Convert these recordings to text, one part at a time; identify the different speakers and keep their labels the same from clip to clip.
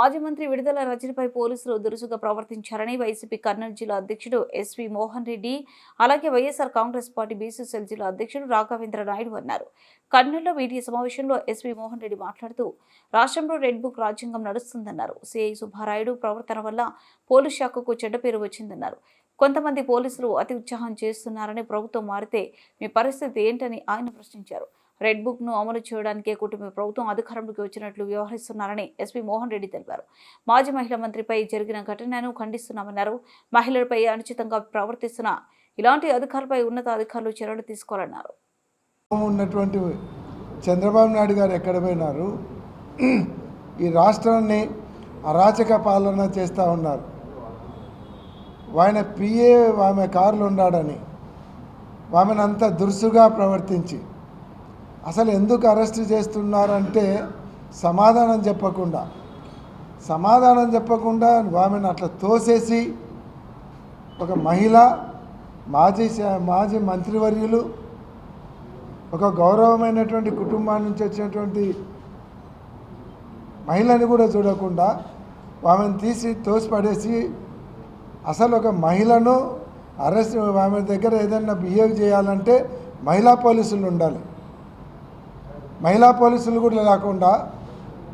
Speaker 1: మాజీ మంత్రి విడుదల రజనిపై పోలీసులు దురుసుగా ప్రవర్తించారని వైసీపీ కర్నూలు జిల్లా అధ్యక్షుడు ఎస్వి మోహన్ రెడ్డి అలాగే వైఎస్ఆర్ కాంగ్రెస్ పార్టీ బీసీసీఎల్ జిల్లా అధ్యక్షుడు రాఘవేంద్ర నాయుడు అన్నారు. కర్నూలులో మీడియా సమావేశంలో ఎస్వి మోహన్ రెడ్డి మాట్లాడుతూ రాష్ట్రంలో రెడ్ బుక్ రాజ్యాంగం నడుస్తుందన్నారు. సిఐ సుబ్బారాయుడు ప్రవర్తన వల్ల పోలీస్ శాఖకు చెడ్డ పేరు వచ్చిందన్నారు. కొంతమంది పోలీసులు అతి ఉత్సాహం చేస్తున్నారని ప్రభుత్వం మారితే మీ పరిస్థితి ఏంటని ఆయన ప్రశ్నించారు. రెడ్ బుక్ను అమలు చేయడానికే కుటుంబ ప్రభుత్వం అధికారంలోకి వచ్చినట్లు వ్యవహరిస్తున్నారని ఎస్పీ మోహన్ రెడ్డి తెలిపారు. మాజీ మహిళా మంత్రిపై జరిగిన ఘటనను ఖండిస్తున్నామన్నారు. మహిళలపై అనుచితంగా ప్రవర్తిస్తున్న ఇలాంటి అధికారులపై ఉన్నత అధికారులు చర్యలు తీసుకోవాలన్నారు.
Speaker 2: ఉన్నటువంటి చంద్రబాబు నాయుడు గారు ఎక్కడ పోయినారు? ఈ రాష్ట్రాన్ని అరాచక పాలన చేస్తూ ఉన్నారు. ఆయన పిఏ ఆమె కారులు ఉన్నాడని ఆమెను అంత దురుసుగా ప్రవర్తించి అసలు ఎందుకు అరెస్ట్ చేస్తున్నారంటే సమాధానం చెప్పకుండా సమాధానం చెప్పకుండా ఆమెను అట్లా తోసేసి ఒక మహిళ మాజీ మాజీ మంత్రివర్యులు ఒక గౌరవమైనటువంటి కుటుంబాన్ని నుంచి వచ్చినటువంటి మహిళని కూడా చూడకుండా ఆమెను తీసి తోసిపడేసి అసలు ఒక మహిళను అరెస్ట్ ఆమె దగ్గర ఏదైనా బిహేవ్ చేయాలంటే మహిళా పోలీసులు ఉండాలి. మహిళా పోలీసులు కూడా లేకుండా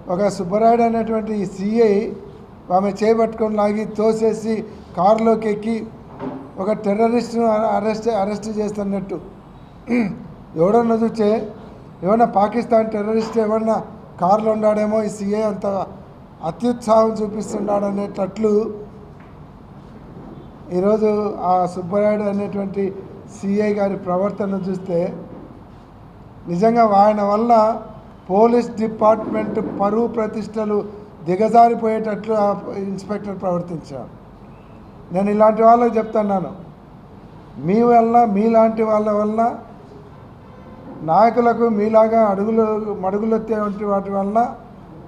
Speaker 2: ఒక సుబ్బరాయుడు అనేటువంటి సిఐ ఆమె చేపట్టుకొని లాగి తోసేసి కారులోకి ఎక్కి ఒక టెర్రరిస్ట్ను అరెస్ట్ అరెస్ట్ చేస్తున్నట్టు. ఎవడన్నా చూస్తే ఏమన్నా పాకిస్తాన్ టెర్రరిస్ట్ ఏమన్నా కారులో ఉన్నాడేమో ఈ సీఏ అంత అత్యుత్సాహం చూపిస్తున్నాడు అనేటట్లు ఈరోజు ఆ సుబ్బరాయుడు అనేటువంటి సిఐ గారి ప్రవర్తన చూస్తే నిజంగా ఆయన వల్ల పోలీస్ డిపార్ట్మెంట్ పరువు ప్రతిష్టలు దిగజారిపోయేటట్లు ఆ ఇన్స్పెక్టర్ ప్రవర్తించారు నేను ఇలాంటి వాళ్ళకి చెప్తున్నాను. మీ వల్ల మీలాంటి వాళ్ళ వల్ల నాయకులకు మీలాగా అడుగులు మడుగులొత్తే వాటి వల్ల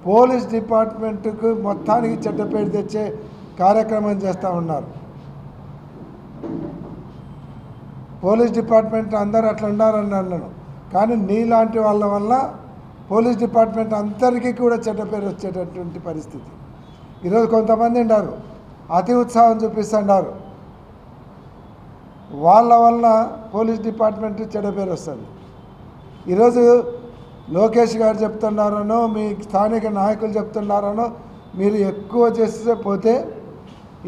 Speaker 2: పోలీస్ డిపార్ట్మెంట్కు మొత్తానికి చెడ్డ పేరు తెచ్చే కార్యక్రమం చేస్తూ ఉన్నారు. పోలీస్ డిపార్ట్మెంట్ అందరూ అట్లా ఉన్నారని అన్నాను. కానీ నీలాంటి వాళ్ళ వల్ల పోలీస్ డిపార్ట్మెంట్ అందరికీ కూడా చెడ్డ పేరు వచ్చేటటువంటి పరిస్థితి. ఈరోజు కొంతమంది ఉన్నారు అతి ఉత్సాహం చూపిస్తున్నారు వాళ్ళ వల్ల పోలీస్ డిపార్ట్మెంట్ చెడ్డ పేరు వస్తుంది. ఈరోజు లోకేష్ గారు చెప్తున్నారనో మీ స్థానిక నాయకులు చెప్తున్నారనో మీరు ఎక్కువ చేస్తే పోతే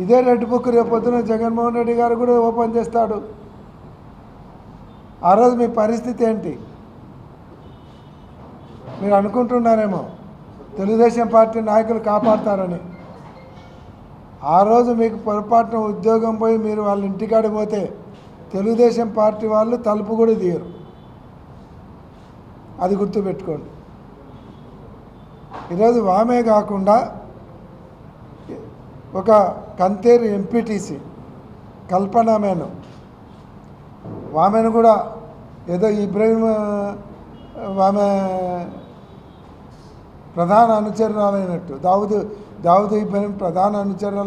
Speaker 2: ఇదే రెడ్ బుక్ రేపొద్దున జగన్మోహన్ రెడ్డి గారు కూడా ఓపెన్ చేస్తాడు. ఆ రోజు మీ పరిస్థితి ఏంటి? మీరు అనుకుంటున్నారేమో. తెలుగుదేశం పార్టీ నాయకులు కాపాడతారని. ఆ రోజు మీకు పొరపాటున ఉద్యోగం పోయి మీరు వాళ్ళ ఇంటికాడి పోతే తెలుగుదేశం పార్టీ వాళ్ళు తలుపు కూడా తీయరు. అది గుర్తుపెట్టుకోండి. ఈరోజు వామే కాకుండా ఒక కంతేరు ఎంపీటీసీ కల్పన మేను. వామెను కూడా ఏదో ఇబ్రహీం ఆమె ప్రధాన అనుచరురాలైనట్టు. దావుదు దావుదు ఇబ్రహీం ప్రధాన అనుచరురాలు